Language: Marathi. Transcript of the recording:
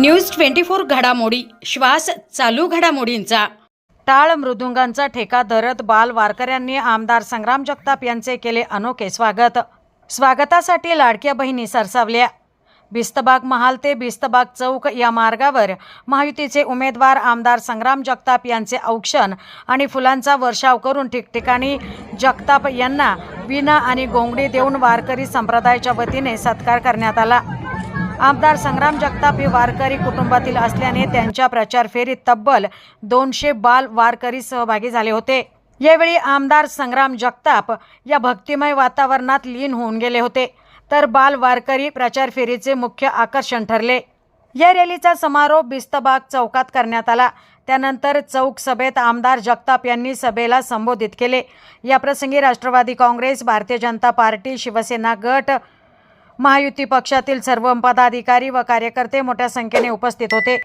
न्यूज ट्वेंटी फोर घडामोडी. श्वास चालू घडामोडींचा. टाळ मृदुंगांचा ठेका धरत बाल वारकऱ्यांनी आमदार संग्राम जगताप यांचे केले अनोखे स्वागत. स्वागतासाठी लाडक्या बहिणी सरसावल्या. बिस्तबाग महाल ते बिस्तबाग चौक या मार्गावर महायुतीचे उमेदवार आमदार संग्राम जगताप यांचे औक्षण आणि फुलांचा वर्षाव करून ठिकठिकाणी जगताप यांना विना आणि गोंगडी देऊन वारकरी संप्रदायाच्या वतीने सत्कार करण्यात आला. आमदार संग्राम जगताप हे वारकरी कुटुंबातील असल्याने त्यांच्या प्रचार फेरीत तब्बल दोनशे बाल वारकरी सहभागी झाले होते. यावेळी आमदार संग्राम जगताप या भक्तिमय वातावरणात लीन होऊन गेले होते. तर बाल वारकरी प्रचार फेरीचे मुख्य आकर्षण ठरले. या रॅलीचा समारोप बिस्तबाग चौकात करण्यात आला. त्यानंतर चौक सभेत आमदार जगताप यांनी सभेला संबोधित केले. याप्रसंगी राष्ट्रवादी काँग्रेस भारतीय जनता पार्टी शिवसेना गट महायुती पक्षातील सर्व पदाधिकारी व कार्यकर्ते मोठ्या संख्येने उपस्थित होते.